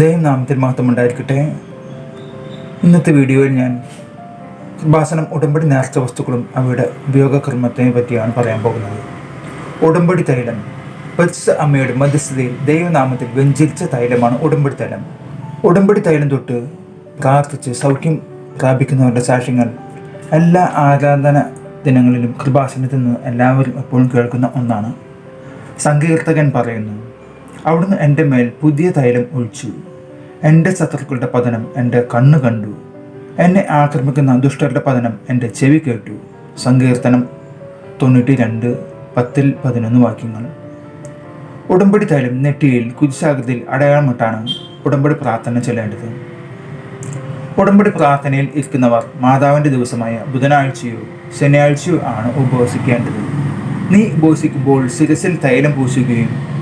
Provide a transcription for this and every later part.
ദൈവം നാമത്തിൽ മഹത്വം ഉണ്ടായിരിക്കട്ടെ ഇന്നത്തെ വീഡിയോയിൽ ഞാൻ കൃപാസനം ഉടമ്പടി നേർച്ച വസ്തുക്കളും അവയുടെ ഉപയോഗക്രമത്തെയും പറ്റിയാണ് പറയാൻ പോകുന്നത്. ഉടമ്പടി തൈലം. പരിശുദ്ധ അമ്മയുടെ മധ്യസ്ഥതയിൽ ദൈവനാമത്തിൽ വ്യഞ്ചരിച്ച തൈലമാണ് ഉടമ്പടി തൈലം. ഉടമ്പടി തൈലം തൊട്ട് പ്രാർത്ഥിച്ച് സൗഖ്യം പ്രാപിക്കുന്നവരുടെ സാക്ഷ്യങ്ങൾ എല്ലാ ആരാധന ദിനങ്ങളിലും കൃപാസനത്തിൽ നിന്ന് എല്ലാവരും എപ്പോഴും കേൾക്കുന്ന ഒന്നാണ്. സങ്കീർത്തകൻ പറയുന്നു അവിടുന്ന് എന്റെ മേൽ പുതിയ തൈലം ഒഴിച്ചു. എന്റെ ശത്രുക്കളുടെ പതനം എന്റെ കണ്ണ് കണ്ടു. എന്നെ ആക്രമിക്കുന്ന ദുഷ്ടരുടെ പതനം എന്റെ ചെവി കേട്ടു. സങ്കീർത്തനം തൊണ്ണൂറ്റി രണ്ട് പത്തിൽ പതിനൊന്ന് വാക്യങ്ങൾ. ഉടമ്പടി തൈലം നെറ്റിയിൽ കുരിശാകൃതിയിൽ അടയാളമിട്ടാണ് ഉടമ്പടി പ്രാർത്ഥന ചെല്ലേണ്ടത്. ഉടമ്പടി പ്രാർത്ഥനയിൽ ഇരിക്കുന്നവർ മാതാവിന്റെ ദിവസമായ ബുധനാഴ്ചയോ ശനിയാഴ്ചയോ ആണ് ഉപവസിക്കേണ്ടത്. നീ ഉപവസിക്കുമ്പോൾ ശിരസിൽ തൈലം പൂശുകയും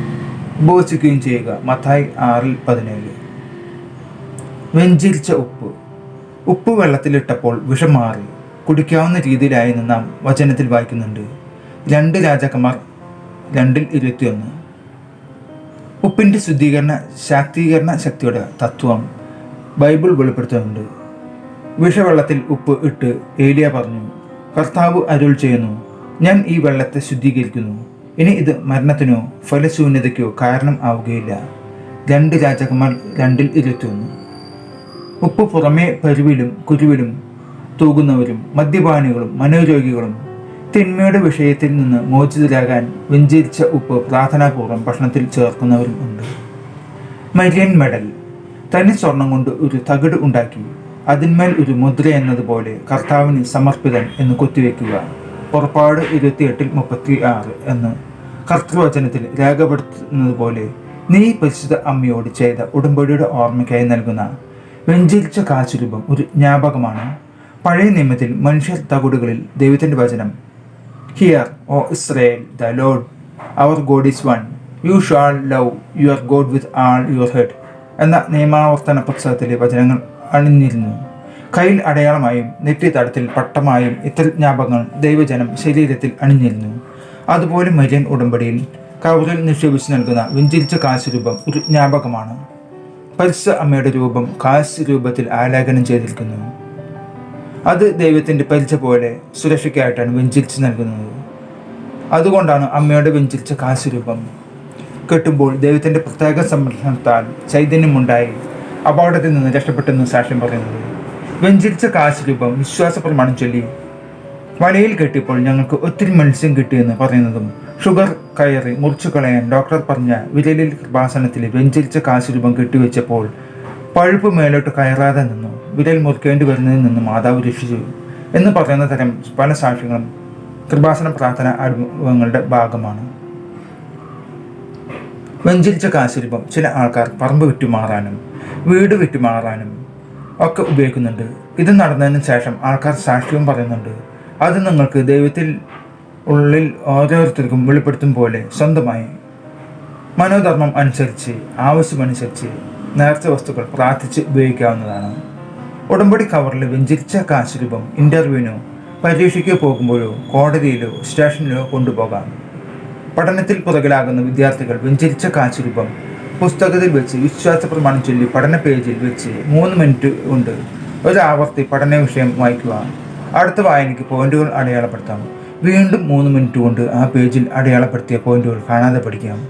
ഉപവസിക്കുകയും ചെയ്യുക. മത്തായി ആറിൽ പതിനേഴ്. വെഞ്ചിരിച്ച ഉപ്പ്. ഉപ്പ് വെള്ളത്തിലിട്ടപ്പോൾ വിഷം മാറി. കുടിക്കാവുന്ന രീതിയിലായെന്ന് നാം വചനത്തിൽ വായിക്കുന്നുണ്ട്. രണ്ട് രാജാക്കന്മാർ രണ്ടിൽ ഇരുപത്തിയൊന്ന്. ഉപ്പിന്റെ ശുദ്ധീകരണ ശാക്തീകരണ ശക്തിയുടെ തത്വം ബൈബിൾ വെളിപ്പെടുത്തുന്നുണ്ട്. വിഷവെള്ളത്തിൽ ഉപ്പ് ഇട്ട് ഏലിയ പറഞ്ഞു കർത്താവ് അരുൾ ചെയ്യുന്നു ഞാൻ ഈ വെള്ളത്തെ ശുദ്ധീകരിക്കുന്നു. ഇനി ഇത് മരണത്തിനോ ഫലശൂന്യതയ്ക്കോ കാരണം ആവുകയില്ല. രണ്ട് രാജകുമാർ രണ്ടിൽ ഇരുപത്തിയൊന്ന് ഉപ്പ് പുറമേ പരുവിലും കുരുവിലും തൂകുന്നവരും മദ്യപാനികളും മനോരോഗികളും തിന്മയുടെ വിഷയത്തിൽ നിന്ന് മോചിതരാകാൻ വെഞ്ചരിച്ച ഉപ്പ് പ്രാർത്ഥനാപൂർവം ഭക്ഷണത്തിൽ ചേർക്കുന്നവരും ഉണ്ട്. Marian medal. തനി സ്വർണം കൊണ്ട് ഒരു തകിട് ഉണ്ടാക്കി അതിന്മേൽ ഒരു മുദ്ര എന്നതുപോലെ കർത്താവിന് സമർപ്പിതൻ എന്ന് കൊത്തിവെക്കുക പുറപ്പാട് ഇരുപത്തിയെട്ടിൽ മുപ്പത്തി ആറ് എന്ന് കർത്തൃവചനത്തിൽ രേഖപ്പെടുത്തുന്നത് പോലെ നീ പരിശുദ്ധ അമ്മയോട് ചെയ്ത ഉടമ്പടിയുടെ ഓർമ്മയ്ക്കായി നൽകുന്ന വെഞ്ചരിച്ച കാശുരൂപം ഒരു ജ്ഞാപകമാണ്. പഴയ നിയമത്തിൽ മനുഷ്യർ തകുടുകളിൽ ദൈവത്തിന്റെ വചനം hear O Israel the Lord our God is one you shall love your God with all your heart എന്ന നിയമാവർത്തന പുസ്തകത്തിലെ വചനങ്ങൾ അണിഞ്ഞിരുന്നു. കയ്യിൽ അടയാളമായും നെറ്റിത്തടത്തിൽ പട്ടമായും ഇത്തരം ജ്ഞാപകങ്ങൾ ദൈവജനം ശരീരത്തിൽ അണിഞ്ഞിരുന്നു. അതുപോലെ മരിയൻ ഉടമ്പടിയിൽ കവറിൽ നിക്ഷേപിച്ച് നൽകുന്ന വിഞ്ചിരിച്ച കാശ് രൂപം ഒരു ജ്ഞാപകമാണ്. പരിശുദ്ധ അമ്മയുടെ രൂപം കാശ് രൂപത്തിൽ ആലേഖനം ചെയ്തിരിക്കുന്നു. അത് ദൈവത്തിന്റെ പരിച പോലെ സുരക്ഷയ്ക്കായിട്ടാണ് വിഞ്ചിരിച്ച് നൽകുന്നത്. അതുകൊണ്ടാണ് അമ്മയുടെ വിഞ്ചിരിച്ച കാശ് രൂപം. കെട്ടുമ്പോൾ ദൈവത്തിന്റെ പ്രത്യേക സംരക്ഷണത്താൽ ചൈതന്യമുണ്ടായി. അപകടത്തിൽ നിന്ന് രക്ഷപ്പെട്ടെന്ന് സാക്ഷ്യം പറയുന്നത്. വെഞ്ചരിച്ച കാശ് രൂപം വിശ്വാസ പ്രമാണം ചൊല്ലി. വലയിൽ കെട്ടിയപ്പോൾ ഞങ്ങൾക്ക് ഒത്തിരി മത്സ്യം കിട്ടിയെന്ന് പറയുന്നതും ഷുഗർ കയറി മുറിച്ചു കളയാൻ ഡോക്ടർ പറഞ്ഞ വിരലിൽ കൃപാസനത്തിൽ വെഞ്ചരിച്ച കാശ് രൂപം കെട്ടിവെച്ചപ്പോൾ പഴുപ്പ് മേലോട്ട് കയറാതെ നിന്നു. വിരൽ മുറിക്കേണ്ടി വരുന്നതിൽ നിന്ന് മാതാവ് രക്ഷിച്ചു എന്ന് പറയുന്ന തരം പല സാക്ഷ്യങ്ങളും കൃപാസന പ്രാർത്ഥന അനുഭവങ്ങളുടെ ഭാഗമാണ്. വെഞ്ചരിച്ച കാശുരൂപം ചില ആൾക്കാർ പറമ്പ് വിറ്റുമാറാനും വീട് വിറ്റുമാറാനും ഒക്കെ ഉപയോഗിക്കുന്നുണ്ട്. ഇത് നടന്നതിന് ശേഷം ആൾക്കാർ സാക്ഷ്യവും പറയുന്നുണ്ട്. അത് നിങ്ങൾക്ക് ദൈവത്തിൽ ഉള്ളിൽ ഓരോരുത്തർക്കും വെളിപ്പെടുത്തും പോലെ സ്വന്തമായി. മനോധർമ്മം അനുസരിച്ച് ആവശ്യമനുസരിച്ച് നേർച്ച വസ്തുക്കൾ പ്രാർത്ഥിച്ച് ഉപയോഗിക്കാവുന്നതാണ്. ഉടമ്പടി കവറിൽ വെഞ്ചരിച്ച കാശുരൂപം ഇന്റർവ്യൂവിനോ പരീക്ഷയ്ക്കോ പോകുമ്പോഴോ കോടതിയിലോ സ്റ്റേഷനിലോ കൊണ്ടുപോകാം. പഠനത്തിൽ പുറകിലാകുന്ന വിദ്യാർത്ഥികൾ വെഞ്ചരിച്ച കാശുരൂപം പുസ്തകത്തിൽ വെച്ച് വിശ്വാസ പ്രമാണം ചൊല്ലി പഠന പേജിൽ വെച്ച് മൂന്ന് മിനിറ്റ് ഉണ്ട് ഒരു ആവർത്തി പഠന വിഷയം വായിക്കുക അടുത്ത വായനയ്ക്ക് പോയിന്റുകൾ അടയാളപ്പെടുത്താം. വീണ്ടും മൂന്ന് മിനിറ്റ് കൊണ്ട് ആ പേജിൽ അടയാളപ്പെടുത്തിയ പോയിന്റുകൾ കാണാതെ പഠിക്കാം.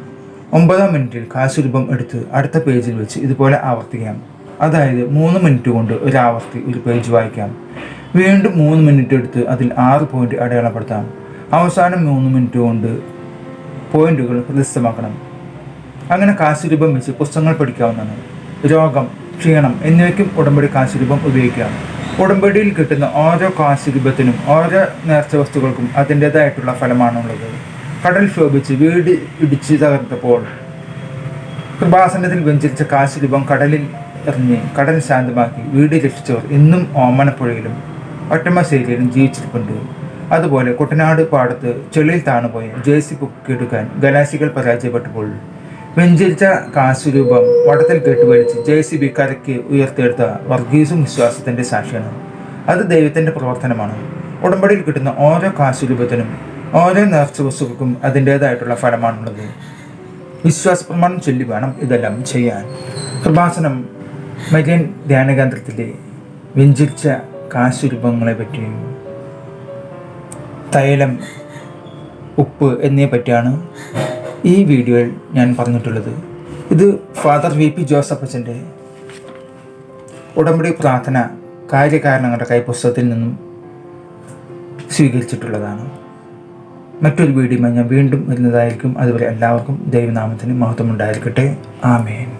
ഒമ്പതാം മിനിറ്റിൽ കാശുരൂപം എടുത്ത് അടുത്ത പേജിൽ വെച്ച് ഇതുപോലെ ആവർത്തിക്കാം. അതായത് മൂന്ന് മിനിറ്റ് കൊണ്ട് ഒരു ആവർത്തി ഒരു പേജ് വായിക്കാം. വീണ്ടും മൂന്ന് മിനിറ്റ് എടുത്ത് അതിൽ ആറ് പോയിന്റ് അടയാളപ്പെടുത്താം. അവസാനം മൂന്ന് മിനിറ്റ് കൊണ്ട് പോയിന്റുകൾ ഹൃദയസ്ഥമാക്കണം അങ്ങനെ കാശുരൂപം വെച്ച് പുസ്തകങ്ങൾ പഠിക്കാവുന്നതാണ്. രോഗം ക്ഷീണം എന്നിവയ്ക്കും ഉടമ്പടി കാശുരൂപം ഉപയോഗിക്കാം. ഉടമ്പടിയിൽ കിട്ടുന്ന ഓരോ കാശുരൂപത്തിനും ഓരോ നേർച്ച വസ്തുക്കൾക്കും അതിന്റെതായിട്ടുള്ള ഫലമാണുള്ളത്. കടൽ ശോഭിച്ച് വീട് ഇടിച്ച് തകർത്തപ്പോൾ കൃപാസനത്തിൽ വെഞ്ചരിച്ച കാശുരൂപം കടലിൽ എറിഞ്ഞ് കടൽ ശാന്തമാക്കി വീട് രക്ഷിച്ചവർ ഇന്നും ഓമനപ്പുഴയിലും ഒറ്റമശ്ശേരിയിലും ജീവിച്ചിരിപ്പുണ്ട്. അതുപോലെ കുട്ടനാട് പാടത്ത് ചെളിയിൽ താണുപോയ ജേഴ്സി പൊക്കിയെടുക്കാൻ ഗലാസികൾ പരാജയപ്പെട്ടപ്പോൾ വെഞ്ചരിച്ച കാശുരൂപം വടത്തിൽ കെട്ടുവലിച്ച് ജെ സി ബി കരയ്ക്ക് ഉയർത്തിയെടുത്ത വർഗീസും വിശ്വാസത്തിന്റെ സാക്ഷിയാണ്. അത് ദൈവത്തിന്റെ പ്രവർത്തനമാണ്. ഉടമ്പടിയിൽ കിട്ടുന്ന ഓരോ കാശുരൂപത്തിനും ഓരോ നേർച്ച വസ്തുക്കൾക്കും അതിന്റേതായിട്ടുള്ള ഫലമാണുള്ളത്. വിശ്വാസ പ്രമാണം ചൊല്ലി വേണം ഇതെല്ലാം ചെയ്യാൻ. കൃപാസനം മരിയൻ ധ്യാനകേന്ദ്രത്തിലെ വെഞ്ചിരിച്ച കാശുരൂപങ്ങളെ പറ്റിയും തൈലം ഉപ്പ് എന്നിവയെ പറ്റിയാണ് ഈ വീഡിയോയിൽ ഞാൻ പറഞ്ഞിട്ടുള്ളത് ഇത് ഫാദർ വി പി ജോസഫ് അച്ഛന്റെ ഉടമ്പടി പ്രാർത്ഥന കാര്യകാരണങ്ങളുടെ കൈപുസ്തകത്തിൽ നിന്നും സ്വീകരിച്ചിട്ടുള്ളതാണ്. മറ്റൊരു വീഡിയോ ഞാൻ വീണ്ടും വരുന്നതായിരിക്കും. അതുവരെ എല്ലാവർക്കും ദൈവനാമത്തിന് മഹത്വമുണ്ടായിരിക്കട്ടെ. ആമേൻ.